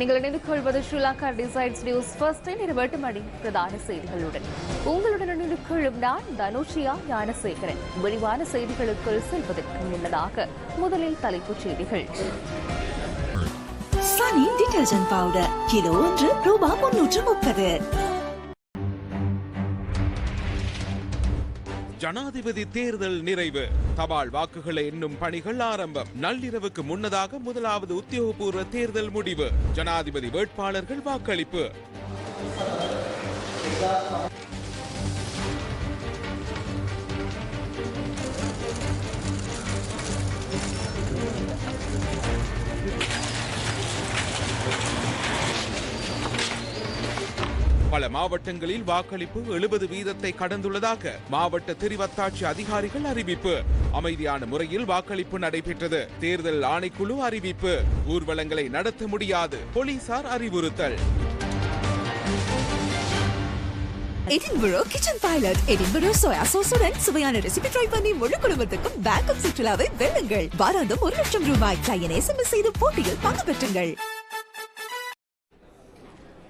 நீங்கள் இணைந்து கொள்வது ஸ்ரீலங்கா டிசைட்ஸ் நியூஸ். ஃபர்ஸ்ட் இருபட்டு மணி பிரதான செய்திகளுடன். உங்களுடன் இணைந்து கொள்ளும் நான் தனுஷியா ஞானசேகரன். விரிவான செய்திகளுக்குள் செல்வதற்கு முன்னதாக முதலில் தலைப்புச் செய்திகள். சனி டிடர்ஜென்ட் பவுடர் கிலோ ஒன்று ரூபாய் முன்னூற்று முப்பது. ஜனாதிபதி தேர்தல் நிறைவு. தபால் வாக்குகளை எண்ணும் பணிகள் ஆரம்பம். நள்ளிரவுக்கு முன்னதாக முதலாவது உத்தியோகபூர்வ தேர்தல் முடிவு. ஜனாதிபதி வேட்பாளர்கள் வாக்களிப்பு. பல மாவட்டங்களில் வாக்களிப்பு எழுபது வீதத்தை கடந்துள்ளதாக மாவட்ட தெரிவத்தாட்சி அதிகாரிகள் அறிவிப்பு. அமைதியான முறையில் வாக்களிப்பு நடைபெற்றது. தேர்தல் ஆணைக்குழு அறிவிப்பு. ஊர்வலங்களை நடத்த முடியாது. போலீசார் அறிவுறுத்தல். Edinburgh kitchen pilot Edinburgh soya சோசுடன் சுவையான ரெசிபி ட்ரை பண்ணி முழு குடும்பத்துக்கும் பேக்கப் சுற்றுலாவை வெல்லுங்கள். வாராந்தம் ஒரு லட்சம் ரூபாய். கிளையனை எஸ்எம்எஸ் செய்து போட்டியில் பங்கு பெற்றுங்கள்.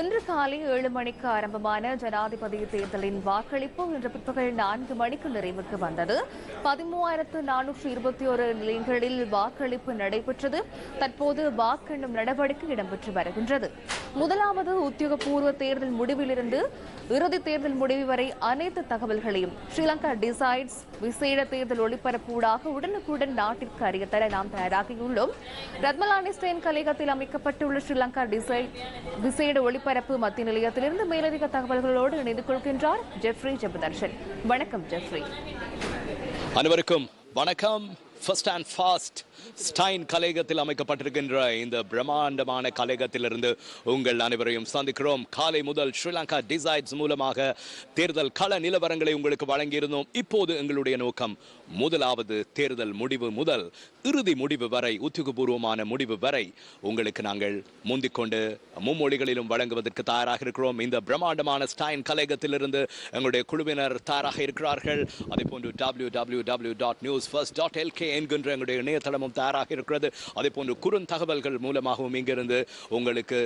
இன்று காலை ஏழு மணிக்கு ஆரம்பமான ஜனாதிபதி தேர்தலின் வாக்களிப்பு இன்று பிற்பகல் நான்கு மணிக்கு நிறைவுக்கு வந்தது. பதிமூவாயிரத்து நானூற்று இருபத்தி ஒரு நிலையங்களில் வாக்களிப்பு நடைபெற்றது. தற்போது வாக்கெண்ணும் நடவடிக்கை இடம்பெற்று வருகின்றது. முதலாவது உத்தியோகபூர்வ தேர்தல் முடிவிலிருந்து இறுதி தேர்தல் முடிவு வரை அனைத்து தகவல்களையும் ஸ்ரீலங்கா டிசைட்ஸ் விசேட தேர்தல் ஒளிபரப்பூடாக உடனுக்குடன் நாட்டிற்கு அறிய தர நாம் தயாராகியுள்ளோம் ரத்மலானி ஸ்டெயின் கலையகத்தில் அமைக்கப்பட்டுள்ள ஸ்ரீலங்கா டிசைட் விசேட ஒலிபரப்பு மத்திய நிலையத்திலிருந்து மேலதிக தகவல்களோடு இணைந்து கொள்கின்றார் ஜெஃப்ரி ஜெபதர்ஷன். வணக்கம் ஜெஃப்ரி. அனைவருக்கும் வணக்கம். ஃபர்ஸ்ட் அண்ட் ஃபாஸ்ட் ஸ்டைன் கலையகத்தில் அமைக்கப்பட்டிருக்கின்ற இந்த பிரம்மாண்டமான கலையகத்திலிருந்து உங்கள் அனைவரையும் சந்திக்கிறோம். காலை முதல் ஸ்ரீலங்கா டிசைட்ஸ் மூலமாக தேர்தல் கள நிலவரங்களை உங்களுக்கு வழங்கியிருந்தோம். இப்போது எங்களுடைய நோக்கம் முதலாவது தேர்தல் முடிவு முதல். இறுதி முடிவு வரை உத்தியோகபூர்வமான முடிவு வரை உங்களுக்கு நாங்கள் முந்திக்கொண்டு மும்மொழிகளிலும் வழங்குவதற்கு தயாராக இருக்கிறோம். இந்த பிரம்மாண்டமான ஸ்டைன் கலையகத்திலிருந்து எங்களுடைய குழுவினர் தயாராக இருக்கிறார்கள். அதே போன்று W W W dot news first dot LK என்கின்ற எங்களுடைய இணையதளமும் தயாராக இருக்கிறது. அதே போன்று குறுந்தகவல்கள் மூலமாகவும் இங்கிருந்து உங்களுக்கு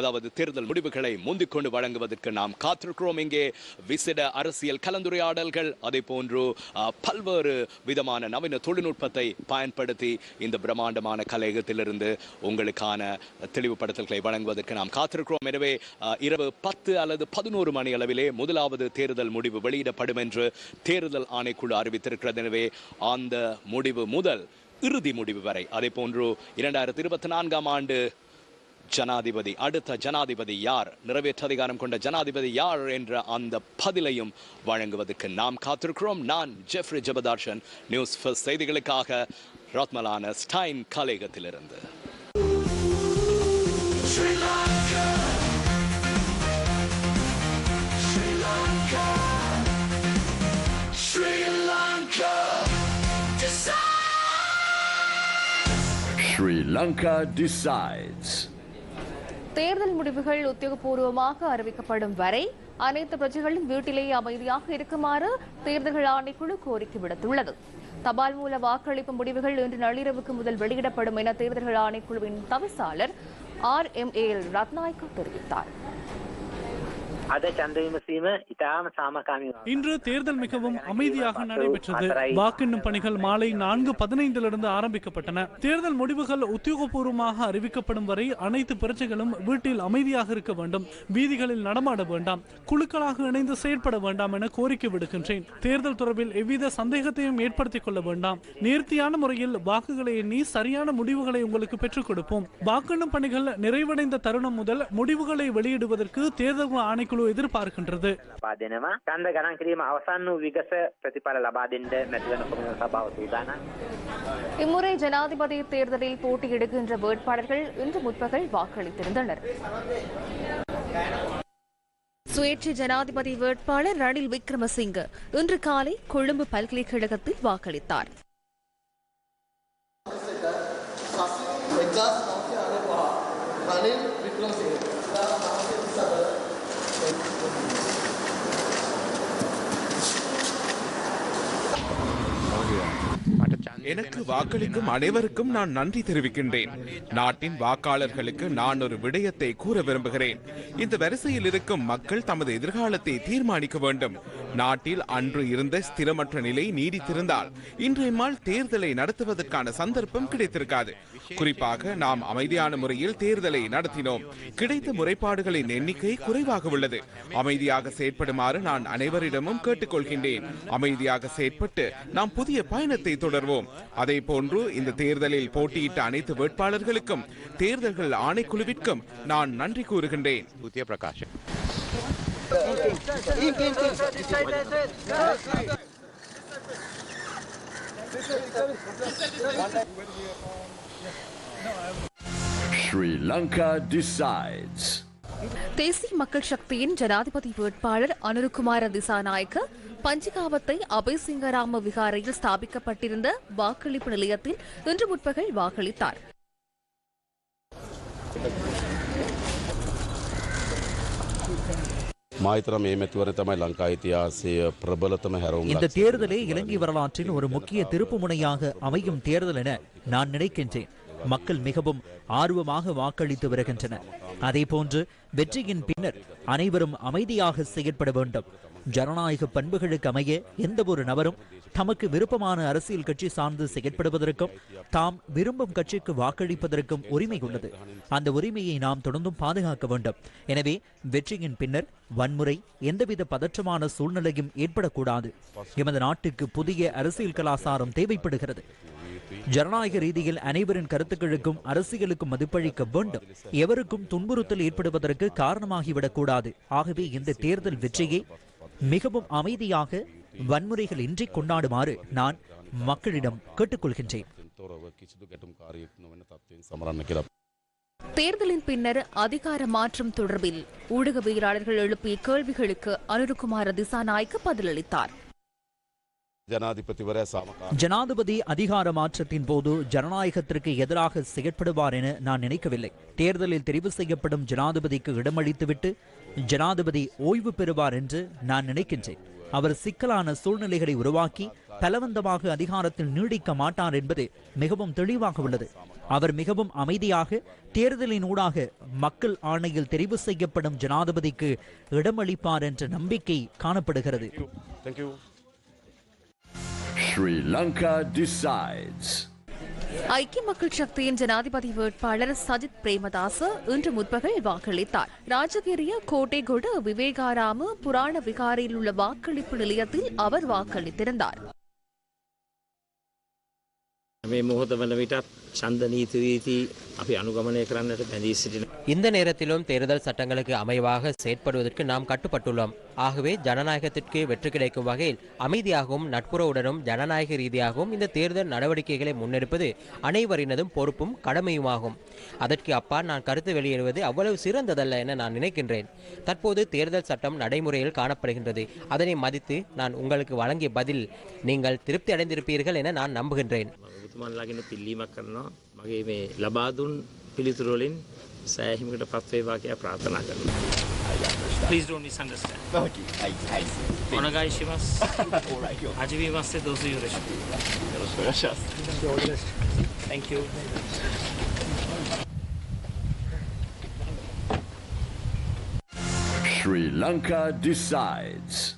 அதாவது தேர்தல் முடிவுகளை முந்திக்கொண்டு வழங்குவதற்கு நாம் காத்திருக்கிறோம். இங்கே விசிட அரசியல் கலந்துரையாடல்கள் அதே போன்று பல்வேறு விதமான நவீன தொழில்நுட்பத்தை பயன்படுத்தி இந்த பிரம்மாண்டமான கலையகத்திலிருந்து உங்களுக்கான தெளிவுபடுத்தல்களை வழங்குவதற்கு நாம் காத்திருக்கிறோம். எனவே இரவு பத்து அல்லது பதினோரு மணி அளவிலே முதலாவது தேர்தல் முடிவு வெளியிடப்படும் என்று தேர்தல் ஆணைக்குழு அறிவித்திருக்கிறது. எனவே அந்த முடிவு முதல் இறுதி முடிவு வரை. அதே போன்று இரண்டாயிரத்தி இருபத்தி நான்காம் ஆண்டு ஜனாதிபதி அடுத்த ஜனாதிபதி யார் நிறைவேற்ற அதிகாரம் கொண்ட ஜனாதிபதி யார் என்ற அந்த பதிலையும் வழங்குவதற்கு நாம் காத்திருக்கிறோம். நான் ஜெஃப்ரி ஜபதார்ஷன் நியூஸ் ஃபர்ஸ்ட் செய்திகளுக்காக ரத்மலான ஸ்டைன் கலையகத்திலிருந்து Sri Lanka decides. தேர்தல் முடிவுகள் உத்தியோகபூர்வமாக அறிவிக்கப்படும் வரை அனைத்து பிரஜைகளும் வீட்டிலேயே அமைதியாக இருக்குமாறு தேர்தல்கள் ஆணைக்குழு கோரிக்கை விடுத்துள்ளது தபால் மூல வாக்களிப்பு முடிவுகள் இன்று நள்ளிரவுக்கு முதல் வெளியிடப்படும் என தேர்தல்கள் ஆணைக்குழுவின் தவிசாளர் R M A L Ratnayake தெரிவித்தார். இன்று தேர்தல் மிகவும் அமைதியாக நடைபெற்றது. வாக்கெண்ணும் பணிகள் மாலை நான்கு பதினைந்திலிருந்து ஆரம்பிக்கப்பட்டன. தேர்தல் முடிவுகள் உத்தியோகபூர்வமாக அறிவிக்கப்படும் வரை அனைத்து பிரஜைகளும் வீட்டில் அமைதியாக இருக்க வேண்டும். வீதிகளில் நடமாட வேண்டாம். குழுக்களாக இணைந்து செயற்பட வேண்டாம் என கோரிக்கை விடுக்கின்றேன். தேர்தல் தொடர்பில் எவ்வித சந்தேகத்தையும் ஏற்படுத்திக் கொள்ள வேண்டாம். நேர்த்தியான முறையில் வாக்குகளை எண்ணி சரியான முடிவுகளை உங்களுக்கு பெற்றுக் கொடுப்போம். வாக்கெண்ணும் பணிகள் நிறைவடைந்த தருணம் முதல் முடிவுகளை வெளியிடுவதற்கு தேர்தல் ஆணைக்குழு எதிர்பார்க்கின்றது ලබා දෙනවා චන්ද ගණන් කිරීම අවසන් වූ විගස ප්‍රතිඵල ලබා දෙන්න මැතිවන කොමිසම සභාව සූදානම් இம்முறை ஜனாதிபதி தேர்தலில் போட்டியிடுகின்ற வேட்பாளர்கள் இன்று முற்பகல் வாக்களித்திருந்தனர் சுயேட்சை ஜனாதிபதி வேட்பாளர் ரணில் விக்ரமசிங்க இன்று காலை கொழும்பு பல்கலைக்கழகத்தில் வாக்களித்தார் எனக்கு வாக்களிக்கும் அனைவருக்கும் நான் நன்றி தெரிவிக்கின்றேன். நாட்டின் வாக்காளர்களுக்கு நான் ஒரு விடயத்தை கூற விரும்புகிறேன். இந்த வரிசையில் இருக்கும் மக்கள் தமது எதிர்காலத்தை தீர்மானிக்க வேண்டும். நாட்டில் அன்று இருந்த ஸ்திரமற்ற நிலை நீடித்திருந்தால் இன்றைய நாள் தேர்தலை நடத்துவதற்கான சந்தர்ப்பம் கிடைத்திருக்காது. குறிப்பாக நாம் அமைதியான முறையில் தேர்தலை நடத்தினோம். கிடைத்த முறைப்பாடுகளின் எண்ணிக்கை குறைவாக உள்ளது. அமைதியாக செயற்படுமாறு நான் அனைவரிடமும் கேட்டுக்கொள்கின்றேன். அமைதியாக செயற்பட்டு நாம் புதிய பயணத்தை தொடர்வோம். அதே போன்று இந்த தேர்தலில் போட்டியிட்ட அனைத்து வேட்பாளர்களுக்கும் தேர்தல்கள் ஆணைக்குழுவிற்கும் நான் நன்றி கூறுகின்றேன் Sri Lanka decides. தேசிய மக்கள் சக்தியின் ஜனாதிபதி வேட்பாளர் அனுருகுமார திசாநாயக்க பஞ்சிகாவத்தை அபய்சிங்கராம விகாரையில் ஸ்தாபிக்கப்பட்டிருந்த வாக்களிப்பு நிலையத்தில் இன்று முற்பகல் வாக்களித்தார். இந்த தேர்தலே இலங்கை வரலாற்றின் ஒரு முக்கிய திருப்பு முனையாக அமையும் தேர்தல் என நான் நினைக்கின்றேன். மக்கள் மிகவும் ஆர்வமாக வாக்களித்து வருகின்றனர். அதேபோன்று வெற்றியின் பின்னர் அனைவரும் அமைதியாக செயற்பட வேண்டும். ஜனநாயக பண்புகளுக்கு அமைய எந்த ஒரு நபரும் தமக்கு விருப்பமான அரசியல் கட்சி சார்ந்து செயற்படுவதற்கும் தாம் விரும்பும் கட்சிக்கு வாக்களிப்பதற்கும் உரிமை உள்ளது. அந்த உரிமையை நாம் தொடர்ந்தும் பாதுகாக்க வேண்டும். எனவே வெற்றியின் பின்னர் வன்முறை எந்தவித பதற்றமான சூழ்நிலையும் ஏற்படக்கூடாது. எமது நாட்டுக்கு புதிய அரசியல் கலாசாரம் தேவைப்படுகிறது. ஜனநாயக ரீதியில் அனைவரின் கருத்துக்களுக்கும் அரசியலுக்கும் மதிப்பளிக்க வேண்டும். எவருக்கும் துன்புறுத்தல் ஏற்படுவதற்கு காரணமாகிவிடக் கூடாது ஆகவே இந்த தேர்தல் வெற்றியை மிகவும் அமைதியாக வன்முறைகள் இன்றி கொண்டாடுமாறு நான் மக்களிடம் கேட்டுக்கொள்கின்றேன். தேர்தலின் பின்னர் அதிகார மாற்றம் தொடர்பில் ஊடகவியலாளர்கள் எழுப்பிய கேள்விகளுக்கு அனுருகுமார திசாநாயக்க பதிலளித்தார். ஜனாதிபதி அதிகார மாற்றத்தின் போது ஜனநாயகத்திற்கு எதிராக செயற்படுவார் என நான் நினைக்கவில்லை. தேர்தலில் தெரிவு செய்யப்படும் ஜனாதிபதிக்கு இடமளித்துவிட்டு ஜனாதிபதி ஓய்வு பெறுவார் என்று நான் நினைக்கின்றேன். அவர் சிக்கலான சூழ்நிலைகளை உருவாக்கி பலவந்தமாக அதிகாரத்தில் நீடிக்க மாட்டார் என்பது மிகவும் தெளிவாக உள்ளது. அவர் மிகவும் அமைதியாக தேர்தலின் ஊடாக மக்கள் ஆணையில் தெரிவு செய்யப்படும் ஜனாதிபதிக்கு இடமளிப்பார் என்ற நம்பிக்கை காணப்படுகிறது. Sri Lanka decides. ஐக்கிய மக்கள் சக்தியின் ஜனாதிபதி வேட்பாளர் சஜித் பிரேமதாச இன்று முற்பகல் வாக்களித்தார் ராஜகிரிய கோட்டைகொட விவேகாராம புராண விகாரையில் உள்ள வாக்களிப்பு நிலையத்தில் அவர் வாக்களித்திருந்தார் මේ මොහොත වන විටත් ඡන්ද නීති රීති අපි අනුගමනය කරන්නට බැඳී සිටින. இந்த நேரத்திலும் தேர்தல் சட்டங்களுக்கு அமைவாக செயற்படுவதற்கு நாம் கட்டுப்பட்டுள்ளோம் ஆகவே ஜனநாயகத்திற்கு வெற்றி கிடைக்கும் வகையில் அமைதியாகவும் நட்புறவுடனும் ஜனநாயக ரீதியாகவும் இந்த தேர்தல் நடவடிக்கைகளை முன்னெடுப்பது அனைவரினதும் பொறுப்பும் கடமையுமாகும் அதற்கு அப்பா நான் கருத்து வெளியிடுவது அவ்வளவு சிறந்ததல்ல என நான் நினைக்கின்றேன் தற்போது தேர்தல் சட்டம் நடைமுறையில் காணப்படுகின்றது அதனை மதித்து நான் உங்களுக்கு வழங்கிய பதில் நீங்கள் திருப்தி அடைந்திருப்பீர்கள் என நான் நம்புகின்றேன் මගේ මේ ලබා දුන් පිළිතුරු වලින් සෑහීමකට පත්වේවා කියලා ප්‍රාර්ථනා කරනවා. Please don't misunderstand. Okay, I, I see. Onagai shimasu. All right. Hajimasu dozu yoroshiku. Yoroshiku onegaishimasu. Thank you. Sri Lanka decides.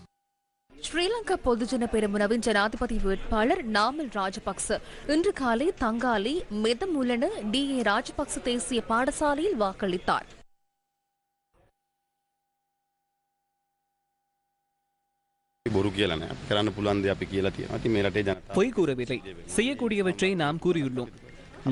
Sri Lanka பொதுஜன பெருமுனவின் ஜனாதிபதி வேட்பாளர் நாமல் ராஜபக்ச. இன்று காலை தங்காலி மெதமுலன டி. ஏ. ராஜபக்ச தேசிய பாடசாலையில் வாக்களித்தார். பொய் கூறவில்லை. செய்யக்கூடியவற்றை நாம் கூறியுள்ளோம்.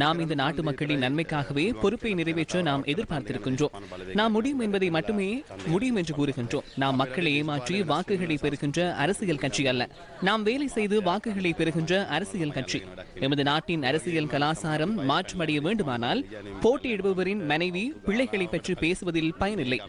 நாம் இந்த நாட்டு மக்களின் நன்மைக்காகவே பொறுப்பை நிறைவேற்ற நாம் எதிர்பார்த்திருக்கின்றோம். நாம் முடியும் என்பதை மட்டுமே முடியும் என்று கூறுகின்றோம். நாம் மக்களை ஏமாற்றி வாக்குகளை பெறுகின்ற அரசியல் கட்சி அல்ல. நாம் வேலை செய்து வாக்குகளை பெறுகின்ற அரசியல் கட்சி. எமது நாட்டின் அரசியல் கலாசாரம் மாற்றமடைய வேண்டுமானால் போட்டியிடுபவரின் மனைவி பிள்ளைகளை பற்றி பேசுவதில் பயனில்லை.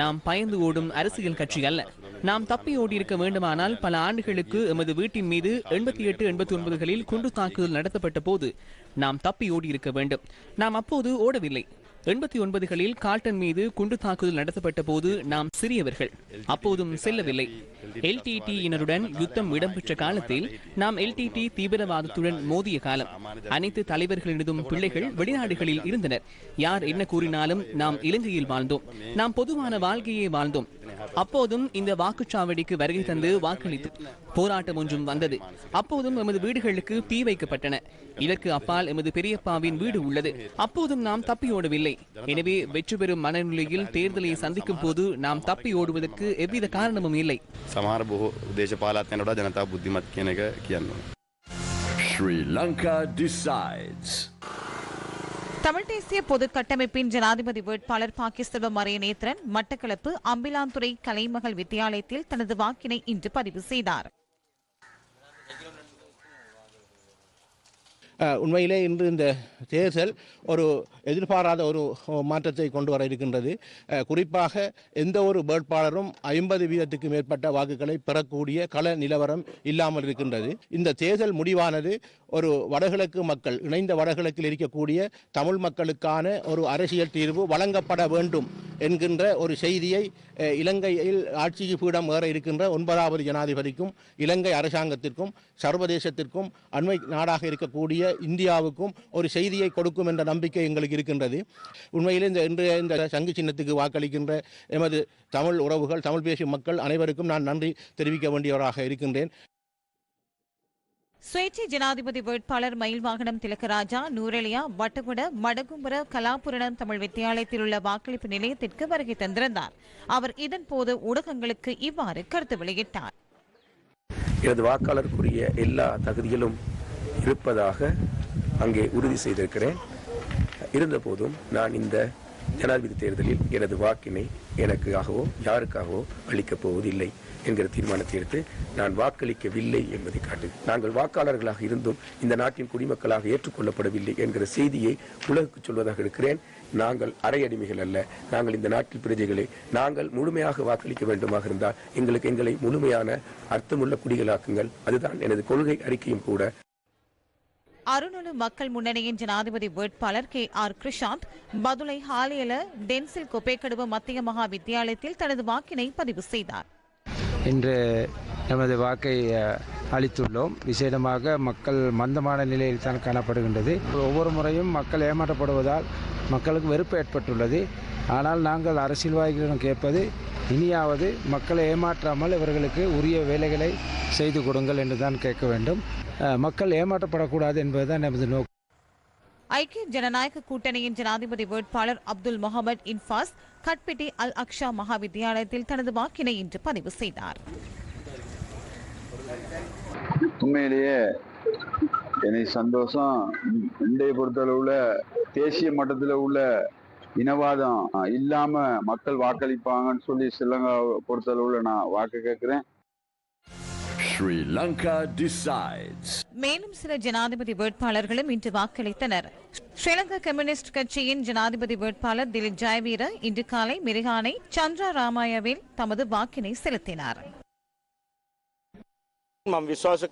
நாம் பயந்து ஓடும் அரசியல் கட்சி அல்ல. நாம் தப்பி ஓடியிருக்க வேண்டுமானால் பல ஆண்டுகளுக்கு எமது வீட்டின் மீது எண்பத்தி எட்டு எண்பத்தி ஒன்பதுகளில் குண்டு தாக்குதல் நடத்தப்பட்ட போது நாம் தப்பி ஓடி இருக்க வேண்டும். நாம் அப்போது ஓடவில்லை. எண்பத்தி ஒன்பதுகளில் கால்டன் மீது குண்டு தாக்குதல் நடத்தப்பட்ட போது நாம் சிறியவர்கள். அப்போதும் செல்லவில்லை. எல்டிடியினருடன் யுத்தம் இடம்பெற்ற காலத்தில் நாம் எல்டிடி தீவிரவாதத்துடன் மோதிய காலம். அனைத்து தலைவர்களினதும் பிள்ளைகள் வெளிநாடுகளில் இருந்தனர். யார் என்ன கூறினாலும் நாம் இலங்கையில் வாழ்ந்தோம். நாம் பொதுவான வாழ்க்கையை வாழ்ந்தோம். அப்போதும் இந்த வாக்குச்சாவடிக்கு வருகை தந்து வாக்களித்து போராட்டம் ஒன்றும் வந்தது. அப்போதும் எமது வீடுகளுக்கு தீ வைக்கப்பட்டன. இதற்கு அப்பால் எமது பெரியப்பாவின் வீடு உள்ளது. அப்போதும் நாம் தப்பியோடவில்லை. தேவை எனவே வெற்றி பெறும் மனநிலையில் தேர்தலை சந்திக்கும் போது நாம் தப்பி ஓடுவதற்கு எவ்வித காரணமும் இல்லை. ஜனதா புத்திமத் தமிழ் தேசிய பொது கட்டமைப்பின் ஜனாதிபதி வேட்பாளர் பாகிஸ்தவ மறைய மட்டக்களப்பு அம்பிலாந்துறை கலைமகள் வித்தியாலயத்தில் தனது வாக்கினை இன்று பதிவு செய்தார். உண்மையிலே இன்று இந்த தேர்தல் ஒரு எதிர்பாராத ஒரு மாற்றத்தை கொண்டு வர இருக்கின்றது. குறிப்பாக எந்த ஒரு வேட்பாளரும் ஐம்பது வீதத்துக்கு மேற்பட்ட வாக்குகளை பெறக்கூடிய கள நிலவரம் இல்லாமல் இருக்கின்றது. இந்த தேர்தல் முடிவானது ஒரு வடகிழக்கு மக்கள் இணைந்த வடகிழக்கில் இருக்கக்கூடிய தமிழ் மக்களுக்கான ஒரு அரசியல் தீர்வு வழங்கப்பட வேண்டும் என்கின்ற ஒரு செய்தியை இலங்கையில் ஆட்சிக்கு பீடம் ஏற இருக்கின்ற ஒன்பதாவது ஜனாதிபதிக்கும் இலங்கை அரசாங்கத்திற்கும் சர்வதேசத்திற்கும் அண்மை நாடாக இருக்கக்கூடிய இந்தியாவுக்கும் ஒரு செய்தியை கொடுக்கும் என்ற நம்பிக்கை எங்களுக்கு இருக்கின்றது. உண்மையிலே இந்த இன்று இந்த சங்கு சின்னத்துக்கு வாக்களிக்கின்ற எமது தமிழ் உறவுகள் தமிழ் பேசும் மக்கள் அனைவருக்கும் நான் நன்றி தெரிவிக்க வேண்டியவராக இருக்கின்றேன். சுயேட்சை ஜனாதிபதி வேட்பாளர் மயில் வாகனம் திலகராஜா நூரெலியா வட்டகுட மடகும்புர கலாபுரணம் தமிழ் வித்தியாலயத்தில் உள்ள வாக்களிப்பு நிலையத்திற்கு வருகை தந்திருந்தார். அவர் இதன்போது ஊடகங்களுக்கு இவ்வாறு கருத்து வெளியிட்டார். எனது வாக்காளருக்குரிய எல்லா தகுதிகளும் இருப்பதாக அங்கே உறுதி செய்திருக்கிறேன். இருந்தபோதும் நான் இந்த ஜனாதிபதி தேர்தலில் எனது வாக்கினை எனக்காகவோ யாருக்காகவோ அளிக்கப் போவதில்லை என்கிற தீர்மானத்தை எடுத்து நான் வாக்களிக்கவில்லை என்பதை காட்டு. நாங்கள் வாக்காளர்களாக இருந்தும் இந்த நாட்டின் குடிமக்களாக ஏற்றுக்கொள்ளப்படவில்லை என்கிற செய்தியை உலகுக்கு சொல்வதாக இருக்கிறேன். நாங்கள் அரையடிமைகள் அல்ல. நாங்கள் இந்த நாட்டில் பிரஜைகளை. நாங்கள் முழுமையாக வாக்களிக்க வேண்டுமாக இருந்தால் எங்களுக்கு எங்களை முழுமையான அர்த்தமுள்ள குடிகளாக்குங்கள். அதுதான் எனது கொள்கை அறிக்கையும் கூட. அருணொலு மக்கள் முன்னணியின் ஜனாதிபதி வேட்பாளர் கே ஆர் கிருஷாந்த் பதுளை ஹாலியல டென்சில் கொப்பேக்கடுவ மத்திய மகா வித்தியாலயத்தில் தனது வாக்கினை பதிவு செய்தார். இன்று நமது வாக்கை அளித்துள்ளோம். விசேடமாக மக்கள் மந்தமான நிலையில் தான் காணப்படுகின்றது. ஒவ்வொரு முறையும் மக்கள் ஏமாற்றப்படுவதால் மக்களுக்கு வெறுப்பு ஏற்பட்டுள்ளது. ஆனால் நாங்கள் அரசியல்வாதிகளிடம் கேட்பது இனியாவது மக்களை ஏமாற்றாமல் இவர்களுக்கு உரிய வேலைகளை செய்து கொடுங்கள் என்று தான் கேட்க வேண்டும். அஹ், மக்கள் ஏமாற்றப்படக்கூடாது என்பதுதான் நமது நோக்கம். ஐக்கிய ஜனநாயக கூட்டணியின் ஜனாதிபதி வேட்பாளர் அப்துல் முகமது இன்பாஸ் கட்பிட்டி அல் அக்ஷா மகா வித்தியாலயத்தில் தனது வாக்கினை இன்று பதிவு செய்தார். உண்மையிலேயே எனக்கு சந்தோஷம். இன்றைய பொறுத்தளவுல தேசிய மட்டத்தில் உள்ள இனவாதம் இல்லாம மக்கள் வாக்களிப்பாங்கன்னு சொல்லி ஸ்ரீலங்கா பொறுத்தளவுல நான் வாக்கு கேட்கிறேன். ஸ்ரீலங்கா டிசைட்ஸ் மேலும் சில ஜனாதிபதி வேட்பாளர்களும் இன்று வாக்களித்தனர். ஸ்ரீலங்கா கம்யூனிஸ்ட் கட்சியின் ஜனாதிபதி வேட்பாளர் திலீப் ஜெயவீர இன்று காலை மிருகானை சந்திரா ராமாயாவில் தமது வாக்கினை செலுத்தினார். மம் விசுவாச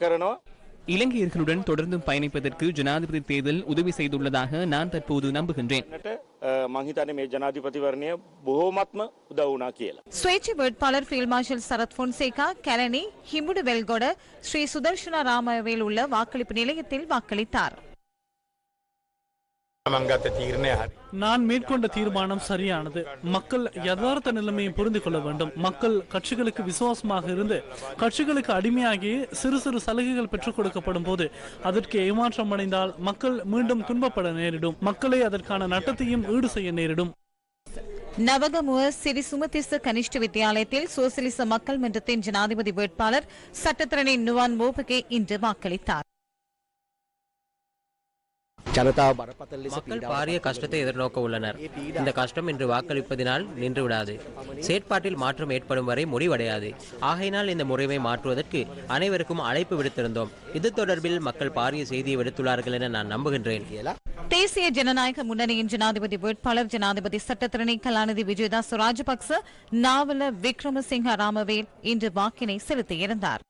இலங்கையர்களுடன் தொடர்ந்தும் பயணிப்பதற்கு ஜனாதிபதி தேர்தல் உதவி செய்துள்ளதாக நான் தற்போது நம்புகின்றேன் මං හිතන්නේ මේ ජනාධිපතිවරණය බොහෝමත්ම උදව් වුණා කියලා. சுயேட்சை வேட்பாளர் ஃபீல்ட் மார்ஷல் சரத் பொன்சேகா கெலனி ஹிமுடு வெல்கொட ஸ்ரீ சுதர்ஷன ராமாயவில் உள்ள வாக்களிப்பு நிலையத்தில் வாக்களித்தார் நான் மேற்கொண்ட தீர்மானம் சரியானது. மக்கள் யதார்த்த நிலைமையை புரிந்து கொள்ள வேண்டும். மக்கள் கட்சிகளுக்கு விசுவாசமாக இருந்து கட்சிகளுக்கு அடிமையாகி சிறு சிறு சலுகைகள் பெற்றுக் கொடுக்கப்படும் போது அதற்கு ஏமாற்றம் அடைந்தால் மக்கள் மீண்டும் துன்பப்பட நேரிடும். மக்களை அதற்கான நட்டத்தையும் ஈடு செய்ய நேரிடும். நவகமுவ சிறி சுமதிச கனிஷ்ட வித்தியாலயத்தில் சோசியலிச மக்கள் மன்றத்தின் ஜனாதிபதி வேட்பாளர் சட்டத்திரணி நுவான் மோபகே இன்று வாக்களித்தார். மக்கள் பாரிய கஷ்டத்தை எதிர்நோக்க உள்ளனர். இந்த கஷ்டம் இன்று வாக்களிப்பதினால் நின்று விடாது செயற்பாட்டில் மாற்றம் ஏற்படும் வரை முடிவடையாது. ஆகையினால் இந்த முறைமை மாற்றுவதற்கு அனைவருக்கும் அழைப்பு விடுத்திருந்தோம். இது தொடர்பில் மக்கள் பாரிய செய்தியை விடுத்துள்ளார்கள் என நான் நம்புகின்றேன். தேசிய ஜனநாயக முன்னணியின் ஜனாதிபதி வேட்பாளர் ஜனாதிபதி சட்டத்திரணி கலாநிதி விஜயதாஸ் ராஜபக்ச நாவல விக்ரமசிங்க ராமவேல் இன்று வாக்கினை செலுத்தியிருந்தார்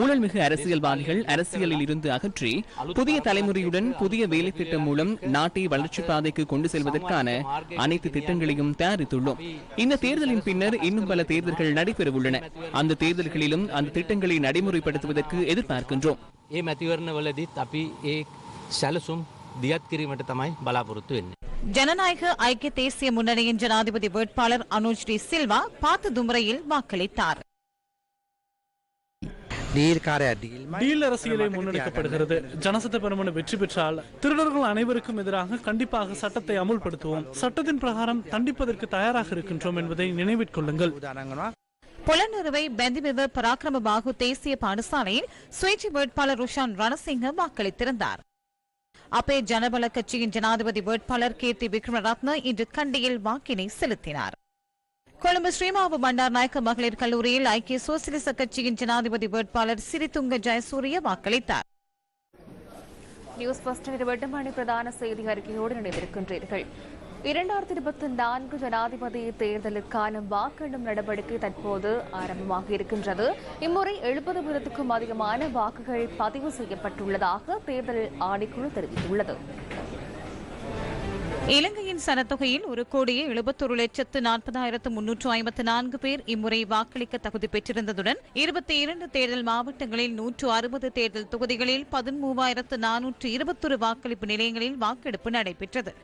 ஊழல்மிகு அரசியல்வாதிகள் அரசியலில் இருந்து அகற்றி புதிய தலைமுறையுடன் புதிய வேலை திட்டம் மூலம் நாட்டை வளர்ச்சி பாதைக்கு கொண்டு செல்வதற்கான அனைத்து திட்டங்களையும் தயாரித்துள்ளோம். இந்த தேர்தலின் பின்னர் இன்னும் பல தேர்தல்கள் நடைபெறவுள்ளன. அந்த தேர்தல்களிலும் அந்த திட்டங்களை நடைமுறைப்படுத்துவதற்கு எதிர்பார்க்கின்றோம். ஏ மத்திவர்ணவலதி தப்பி ஏ சலசும் ஜனநாயக ஐக்கிய தேசிய முன்னணியின் ஜனாதிபதி வேட்பாளர் அனுஜ் டி சில்வா பாத்து துமுறையில் வாக்களித்தார். டீல் அரசியலை முன்னெடுக்கப்படுகிறது. ஜனசத பெருமனு வெற்றி பெற்றால் திருடர்கள் அனைவருக்கும் எதிராக கண்டிப்பாக சட்டத்தை அமுல்படுத்துவோம். சட்டத்தின் பிரகாரம் தண்டிப்பதற்கு தயாராக இருக்கின்றோம் என்பதை நினைவிற்கொள்ளுங்கள் புலனறுவை பெந்திபிவ பராக்கிரம பாகு தேசிய பாடசாலையில் சுயேட்சை வேட்பாளர் ருஷான் ரணசிங்க வாக்களித்திருந்தார். அப்பே ஜனபல கட்சியின் ஜனாதிபதி வேட்பாளர் கீர்த்தி விக்ரமரத்ன இன்று கண்டியில் வாக்கினை செலுத்தினார். கொழும்பு ஸ்ரீமாவு பண்டார் நாயக்க மகளிர் கல்லூரியில் ஐக்கிய சோசியலிச கட்சியின் ஜனாதிபதி வேட்பாளர் சிறிதுங்க ஜெயசூரிய வாக்களித்தார். நியூஸ் ஃபர்ஸ்ட் இருபட்டு மணி பிரதான செய்தி அறிக்கையோடு நினைவிருக்கின்றீர்கள் இரண்டாயிரத்தி இருபத்தி நான்கு ஜனாதிபதி தேர்தலுக்கான வாக்கெண்ணும் நடவடிக்கை தற்போது ஆரம்பமாக இருக்கின்றது. இம்முறை எழுபது வீதத்துக்கும் அதிகமான வாக்குகள் பதிவு செய்யப்பட்டுள்ளதாக தேர்தல் ஆணைக்குழு தெரிவித்துள்ளது. இலங்கையின் சனத்தொகையில் ஒரு கோடியே எழுபத்தொரு லட்சத்து நாற்பதாயிரத்து முன்னூற்று ஐம்பத்து நான்கு பேர் இம்முறை வாக்களிக்க தகுதி பெற்றிருந்ததுடன் இருபத்தி இரண்டு தேர்தல் மாவட்டங்களில் நூற்று அறுபது தேர்தல் தொகுதிகளில் பதிமூவாயிரத்து நானூற்று இருபத்தொரு வாக்களிப்பு நிலையங்களில் வாக்கெடுப்பு நடைபெற்றது.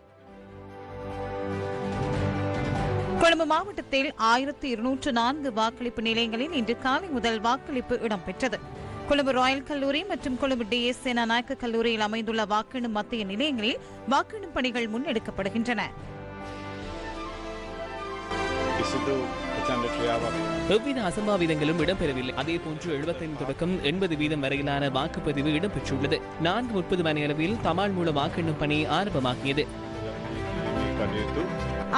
கொழும்பு மாவட்டத்தில் ஆயிரத்து இருநூற்று நான்கு வாக்களிப்பு நிலையங்களில் இன்று காலை முதல் வாக்களிப்பு இடம்பெற்றது. கொழும்பு ராயல் கல்லூரி மற்றும் கொழும்பு டிஎஸ் சேனாநாயக்க கல்லூரியில் அமைந்துள்ள வாக்கெண்ணும் மத்திய நிலையங்களில் வாக்கெண்ணும் பணிகள் முன்னெடுக்கப்படுகின்றன. எவ்வித அசம்பாவிதங்களும் இடம்பெறவில்லை. அதே போன்று எழுபத்தைந்து தொடக்கம் எண்பது வீதம் வரையிலான வாக்குப்பதிவு இடம்பெற்றுள்ளது. நான்கு முப்பது மணி அளவில் தபால் மூல வாக்கெண்ணும் பணி ஆரம்பமாகியது.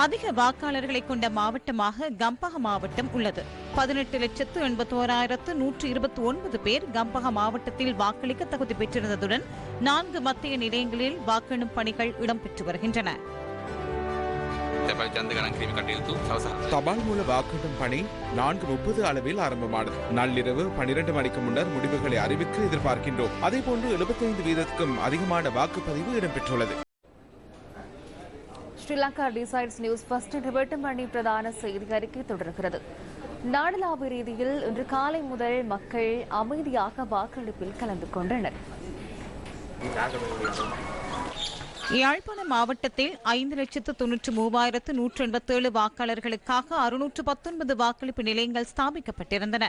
அதிக வாக்காளர்களை கொண்ட மாவட்டமாக கம்பக மாவட்டம் உள்ளது. பதினெட்டு லட்சத்து எண்பத்தோராயிரத்து நூற்று இருபத்தி ஒன்பது பேர் கம்பக மாவட்டத்தில் வாக்களிக்க தகுதி பெற்றிருந்ததுடன் நான்கு மத்திய நிலையங்களில் வாக்கெண்ணும் பணிகள் இடம்பெற்று வருகின்றன. தபால் மூல வாக்கெடும் பணி நான்கு முப்பது அளவில் ஆரம்பமானது. நள்ளிரவு பனிரெண்டு மணிக்கு முன்னர் முடிவுகளை அறிவிக்க எதிர்பார்க்கின்றோம். அதேபோன்று எழுபத்தைந்து வீதத்துக்கும் அதிகமான வாக்குப்பதிவு இடம்பெற்றுள்ளது. ஸ்ரீலங்கா டிசைட்ஸ் நியூஸ் ஃபர்ஸ்ட் இருபட்டு மணி பிரதான செய்தி அறிக்கை தொடர்கிறது. நாடளாவிய ரீதியில் இன்று காலை முதல் மக்கள் அமைதியாக வாக்களிப்பில் கலந்து கொண்டனர். யாழ்ப்பாண மாவட்டத்தில் ஐந்து லட்சத்து தொன்னூற்று மூவாயிரத்து நூற்று எண்பத்தேழு வாக்காளர்களுக்காக அறுநூற்று பத்தொன்பது வாக்களிப்பு நிலையங்கள் ஸ்தாபிக்கப்பட்டிருந்தன.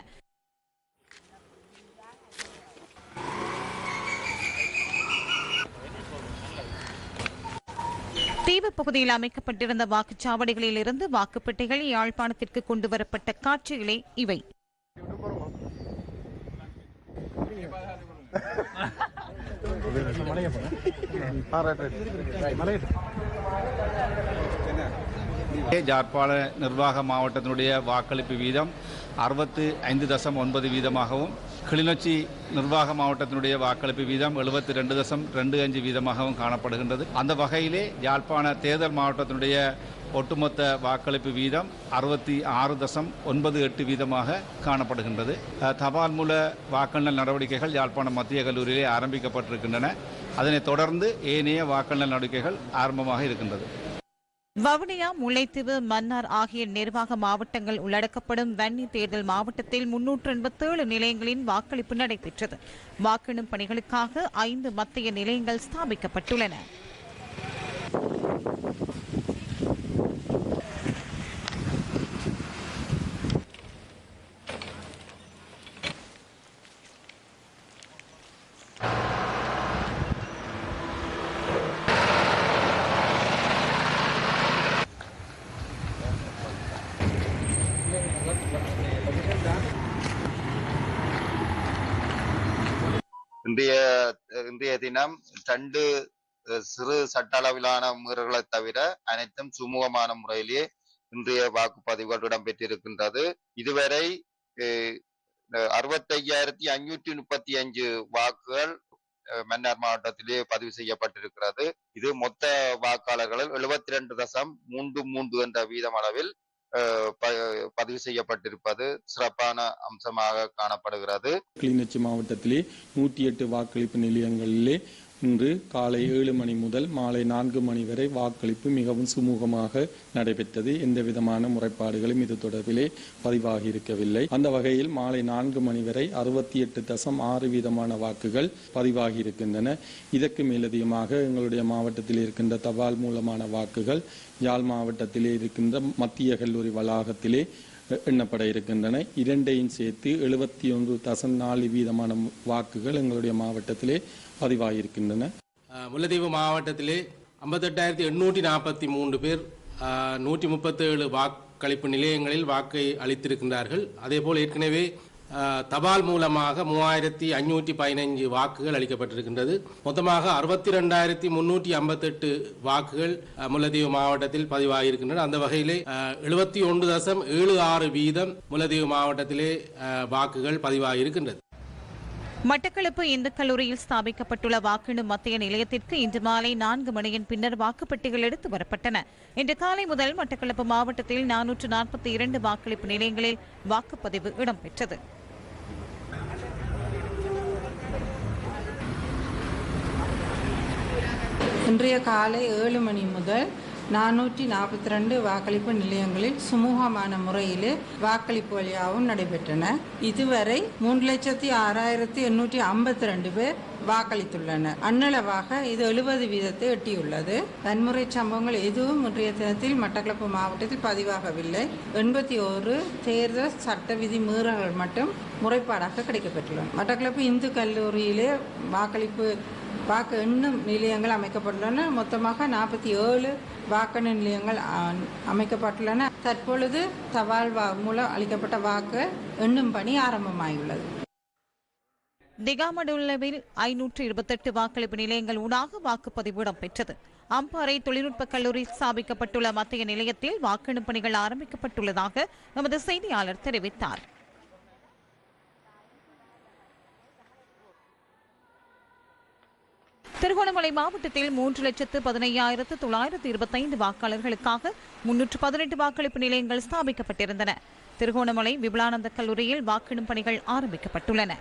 தீவு பகுதியில் அமைக்கப்பட்டிருந்த வாக்குச்சாவடிகளில் இருந்து வாக்குப்பெட்டிகள் யாழ்ப்பாணத்திற்கு கொண்டு வரப்பட்ட காட்சிகளே இவை. ஜாழ்ப்பாண நிர்வாக மாவட்டத்தினுடைய வாக்களிப்பு வீதம் அறுபத்து ஐந்து தசம் ஒன்பது வீதமாகவும் கிளிநொச்சி நிர்வாக மாவட்டத்தினுடைய வாக்களிப்பு வீதம் எழுபத்தி ரெண்டு தசம் ரெண்டு அஞ்சு வீதமாகவும் காணப்படுகின்றது. அந்த வகையிலே யாழ்ப்பாண தேர்தல் மாவட்டத்தினுடைய ஒட்டுமொத்த வாக்களிப்பு வீதம் அறுபத்தி ஆறு தசம் ஒன்பது எட்டு வீதமாக காணப்படுகின்றது. தபால் மூல வாக்கெண்ணல் நடவடிக்கைகள் யாழ்ப்பாணம் மத்திய கல்லூரியிலே ஆரம்பிக்கப்பட்டிருக்கின்றன. அதனைத் தொடர்ந்து ஏனைய வாக்கெண்ணல் நடவடிக்கைகள் ஆரம்பமாக இருக்கின்றது. வவுனியா முல்லைத்தீவு மன்னார் ஆகிய நிர்வாக மாவட்டங்கள் உள்ளடக்கப்படும் வன்னி தேர்தல் மாவட்டத்தில் முன்னூற்று எண்பத்தேழு நிலையங்களின் வாக்களிப்பு நடைபெற்றது. வாக்கெண்ணும் பணிகளுக்காக ஐந்து மத்திய நிலையங்கள் ஸ்தாபிக்கப்பட்டுள்ளன. இன்றைய இன்றைய தினம் ரெண்டு சிறு சட்ட அளவிலான மீறல்களை தவிர அனைத்தும் சுமூகமான முறையிலே இன்றைய வாக்குப்பதிவுகள் இடம்பெற்றிருக்கின்றது. இதுவரை அறுபத்தையாயிரத்தி ஐநூற்றி முப்பத்தி அஞ்சு வாக்குகள் மன்னார் மாவட்டத்திலே பதிவு செய்யப்பட்டிருக்கிறது. இது மொத்த வாக்காளர்களில் எழுபத்தி ரெண்டு தசம் மூன்று மூன்று என்ற வீதம் அளவில் பதிவு செய்யப்பட்டிருப்பது சிறப்பான அம்சமாக காணப்படுகிறது. கிளிநொச்சி மாவட்டத்திலே நூற்றி எட்டு வாக்களிப்பு நிலையங்களிலே இன்று காலை ஏழு மணி முதல் மாலை நான்கு மணி வரை வாக்களிப்பு மிகவும் சுமூகமாக நடைபெற்றது. எந்த விதமான முறைப்பாடுகளும் இது தொடர்பிலே பதிவாகி இருக்கவில்லை அந்த வகையில் மாலை நான்கு மணி வரை அறுபத்தி எட்டு தசம் ஆறு வீதமான வாக்குகள் பதிவாகி இருக்கின்றன இதற்கு மேலதிகமாக எங்களுடைய மாவட்டத்தில் இருக்கின்ற தபால் மூலமான வாக்குகள் யாழ் மாவட்டத்திலே இருக்கின்ற மத்திய கல்லூரி வளாகத்திலே எண்ணப்பட இருக்கின்றன. இரண்டையும் சேர்த்து எழுபத்தி ஒன்று தசம் நாலு வீதமான வாக்குகள் எங்களுடைய மாவட்டத்திலே பதிவாகியிருக்கின்றன முல்லைத்தீவு மாவட்டத்திலே ஐம்பத்தெட்டாயிரத்தி எண்ணூற்றி நாற்பத்தி மூன்று பேர் நூற்றி முப்பத்தேழு வாக்களிப்பு நிலையங்களில் வாக்கை அளித்திருக்கின்றார்கள். அதேபோல் ஏற்கனவே தபால் மூலமாக மூவாயிரத்தி ஐநூற்றி பதினைஞ்சு வாக்குகள் அளிக்கப்பட்டிருக்கின்றது. மொத்தமாக அறுபத்தி ரெண்டாயிரத்தி முன்னூற்றி ஐம்பத்தெட்டு வாக்குகள் முல்லைத்தீவு மாவட்டத்தில் பதிவாகியிருக்கின்றன. அந்த வகையிலே எழுபத்தி ஒன்று தசம் ஏழு ஆறு வீதம் முல்லைத்தீவு மாவட்டத்திலே வாக்குகள் பதிவாகியிருக்கின்றது. மட்டக்களப்பு இந்து கல்லூரியில் ஸ்தாபிக்கப்பட்டுள்ள வாக்கெண்ணும் மத்திய நிலையத்திற்கு இன்று மாலை நான்கு மணியின் பின்னர் வாக்குப்பெட்டிகள் எடுத்து வரப்பட்டன. இன்று காலை முதல் மட்டக்களப்பு மாவட்டத்தில் நானூற்று நாற்பத்தி இரண்டு வாக்களிப்பு நிலையங்களில் வாக்குப்பதிவு இடம்பெற்றது. இன்றைய காலை ஏழு மணி முதல் நானூற்றி நாற்பத்தி ரெண்டு வாக்களிப்பு நிலையங்களில் சுமூகமான முறையிலே வாக்களிப்பு வழியாகவும் நடைபெற்றன. இதுவரை மூன்று லட்சத்தி ஆறாயிரத்தி எண்ணூற்றி ஐம்பத்தி ரெண்டு பேர் வாக்களித்துள்ளனர். அன்னளவாக இது எழுபது வீதத்தை எட்டியுள்ளது. வன்முறை சம்பவங்கள் எதுவும் இன்றைய தினத்தில் மட்டக்களப்பு மாவட்டத்தில் பதிவாகவில்லை. எண்பத்தி ஓரு தேர்தல் சட்ட விதி மீறல்கள் மட்டும் முறைப்பாடாக கிடைக்கப்பெற்றுள்ளன. மட்டக்களப்பு இந்து கல்லூரியிலே வாக்களிப்பு வாக்கு எண்ணும் நிலையங்கள் அமைக்கப்பட்டுள்ளன. மொத்தமாக நாற்பத்தி ஏழு வாக்கெண்ணு நிலையங்கள் அமைக்கப்பட்டுள்ளன. தற்பொழுது தபால் வா மூலம் அளிக்கப்பட்ட வாக்கு எண்ணும் பணி ஆரம்பமாகியுள்ளது திகாமடுலவில் ஐநூற்று இருபத்தெட்டு வாக்களிப்பு நிலையங்கள் ஊடாக வாக்குப்பதிவு இடம்பெற்றது. அம்பாறை தொழில்நுட்ப கல்லூரி ஸ்தாபிக்கப்பட்டுள்ள மத்திய நிலையத்தில் வாக்கெடுப்பு பணிகள் ஆரம்பிக்கப்பட்டுள்ளதாக எமது செய்தியாளர் தெரிவித்தார். திருகோணமலை மாவட்டத்தில் மூன்று லட்சத்து பதினையாயிரத்து தொள்ளாயிரத்து இருபத்தைந்து வாக்காளர்களுக்காக முன்னூற்று பதினெட்டு வாக்களிப்பு நிலையங்கள் ஸ்தாபிக்கப்பட்டிருந்தன. திருகோணமலை விபுலானந்த கல்லூரியில் வாக்கெடும் பணிகள் ஆரம்பிக்கப்பட்டுள்ளன.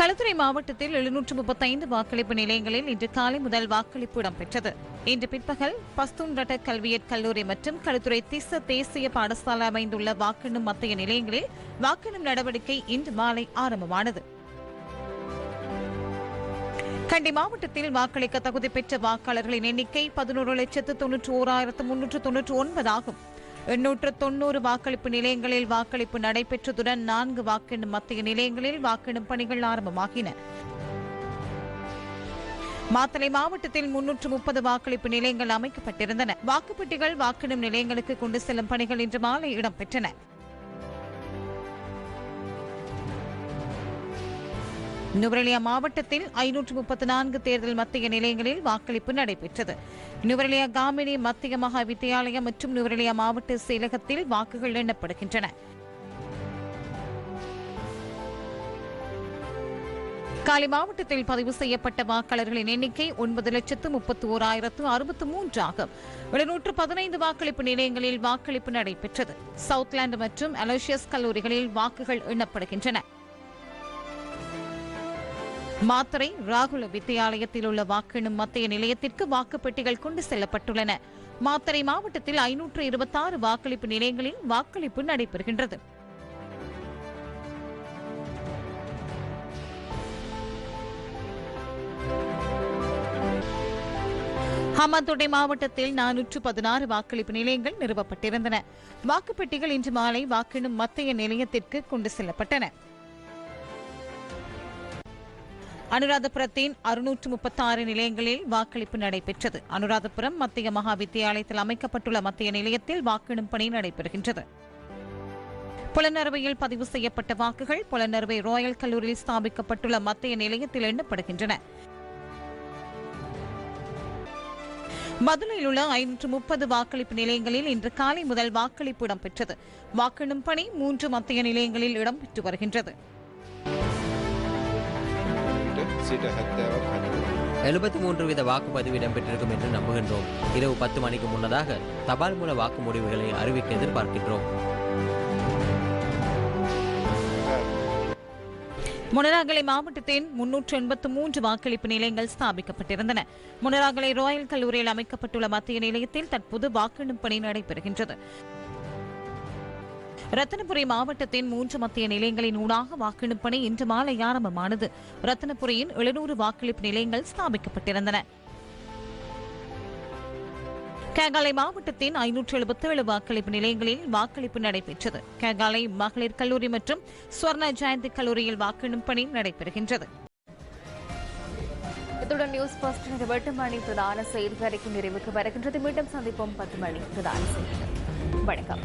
களுத்துறை மாவட்டத்தில் எழுநூற்று முப்பத்தைந்து வாக்களிப்பு நிலையங்களில் இன்று காலை முதல் வாக்களிப்பு இடம்பெற்றது. இன்று பிற்பகல் பஸ்தூன் ரட்ட கல்வியற் கல்லூரி மற்றும் களுத்துறை திஸ்ஸ தேசிய பாடசாலை அமைந்துள்ள வாக்கெண்ணும் மத்திய நிலையங்களில் வாக்கெண்ணும் நடவடிக்கை இன்று மாலை ஆரம்பமானது. கண்டி மாவட்டத்தில் வாக்களிக்க தகுதி பெற்ற வாக்காளர்களின் எண்ணிக்கை பதினோரு லட்சத்து தொன்னூற்று ஓராயிரத்து முன்னூற்று தொன்னூற்று ஒன்பது ஆகும். எண்ணூற்று தொன்னூறு வாக்களிப்பு நிலையங்களில் வாக்களிப்பு நடைபெற்றதுடன் நான்கு வாக்கெண்ணும் மத்திய நிலையங்களில் வாக்கெண்ணும் பணிகள் ஆரம்பமாகின. மாத்தளை மாவட்டத்தில் முன்னூற்று முப்பது வாக்களிப்பு நிலையங்கள் அமைக்கப்பட்டிருந்தன. வாக்குப்பெட்டிகள் வாக்கெண்ணும் நிலையங்களுக்கு கொண்டு செல்லும் பணிகள் இன்று மாலை இடம்பெற்றன. நுவரெலியா மாவட்டத்தில் ஐநூற்று முப்பத்தி நான்கு தேர்தல் மத்திய நிலையங்களில் வாக்களிப்பு நடைபெற்றது. நுவரெலியா காமினி மத்திய மகா வித்தியாலயம் மற்றும் நுவரெலியா மாவட்ட செயலகத்தில் வாக்குகள் எண்ணப்படுகின்றன. காலி மாவட்டத்தில் பதிவு செய்யப்பட்ட வாக்காளர்களின் எண்ணிக்கை ஒன்பது லட்சத்து முப்பத்தி ஓராயிரத்து அறுபத்து மூன்று ஆகும். எழுநூற்று பதினைந்து வாக்களிப்பு நிலையங்களில் வாக்களிப்பு நடைபெற்றது. சவுத்லாந்து மற்றும் அலோசியஸ் கல்லூரிகளில் வாக்குகள் எண்ணப்படுகின்றன. மாத்தரை ராகுல வித்தியாலயத்தில் உள்ள வாக்கெண்ணும் மத்திய நிலையத்திற்கு வாக்குப்பெட்டிகள் கொண்டு செல்லப்பட்டுள்ளன. மாத்தரை மாவட்டத்தில் ஐநூற்று இருபத்தாறு வாக்களிப்பு நிலையங்களில் வாக்களிப்பு நடைபெறுகின்றது. ஹமாந்தோட்டை மாவட்டத்தில் நானூற்று பதினாறு வாக்களிப்பு நிலையங்கள் நிறுவப்பட்டிருந்தன. வாக்குப்பெட்டிகள் இன்று மாலை வாக்கெண்ணும் மத்திய நிலையத்திற்கு கொண்டு செல்லப்பட்டன. அனுராதபுரத்தின் அறுநூற்று முப்பத்தாறு நிலையங்களில் வாக்களிப்பு நடைபெற்றது. அனுராதபுரம் மத்திய மகா வித்தியாலயத்தில் அமைக்கப்பட்டுள்ள மத்திய நிலையத்தில் வாக்கெடும் பணி நடைபெறுகின்றது. புலனறுவையில் பதிவு செய்யப்பட்ட வாக்குகள் புலனறுவை ராயல் கல்லூரியில் ஸ்தாபிக்கப்பட்டுள்ள மத்திய நிலையத்தில் எண்ணப்படுகின்றன. மதுரையில் உள்ள ஐநூற்று முப்பது வாக்களிப்பு நிலையங்களில் இன்று காலை முதல் வாக்களிப்பு இடம்பெற்றது. வாக்கெண்ணும் பணி மூன்று மத்திய நிலையங்களில் இடம்பெற்று வருகின்றது. எழுபத்தி மூன்று வீத வாக்குப்பதிவு இடம்பெற்றிருக்கும் என்று நம்புகின்றோம். இரவு பத்து மணிக்கு முன்னதாக தபால் மூல வாக்கு முடிவுகளை அறிவிக்க எதிர்பார்க்கின்றோம். முனராகலை மாவட்டத்தின் முன்னூற்று எண்பத்து மூன்று வாக்களிப்பு நிலையங்கள் ஸ்தாபிக்கப்பட்டிருந்தன. முனராகலை ராயல் கல்லூரியில் அமைக்கப்பட்டுள்ள மத்திய நிலையத்தில் தற்போது வாக்கெண்ணும் பணி நடைபெறுகின்றது. ரத்தனபுரி மாவட்டத்தின் மூன்று மத்திய நிலையங்களின் ஊடாக வாக்கெடுப்பு பணி இன்று மாலை ஆரம்பமானது. ரத்தனபுரியின் எழுநூறு வாக்களிப்பு நிலையங்கள் ஸ்தாபிக்கப்பட்டிருந்தன. கேகாலை மாவட்டத்தின் ஐநூற்று எழுபத்தேழு வாக்களிப்பு நிலையங்களில் வாக்களிப்பு நடைபெற்றது. கேகாலை மகளிர் கல்லூரி மற்றும் ஸ்வர்ண ஜெயந்தி கல்லூரியில் வாக்கெண்ணும் பணி நடைபெறுகின்றது. இத்துடன் நியூஸ் பஸ்ட் எட்டு மணி பிரதான செய்தி அறிக்கை நிறைவுக்கு வருகின்றது. மீண்டும் சந்திப்போம். பத்து மணி பிரதான செய்திகள் வணக்கம்.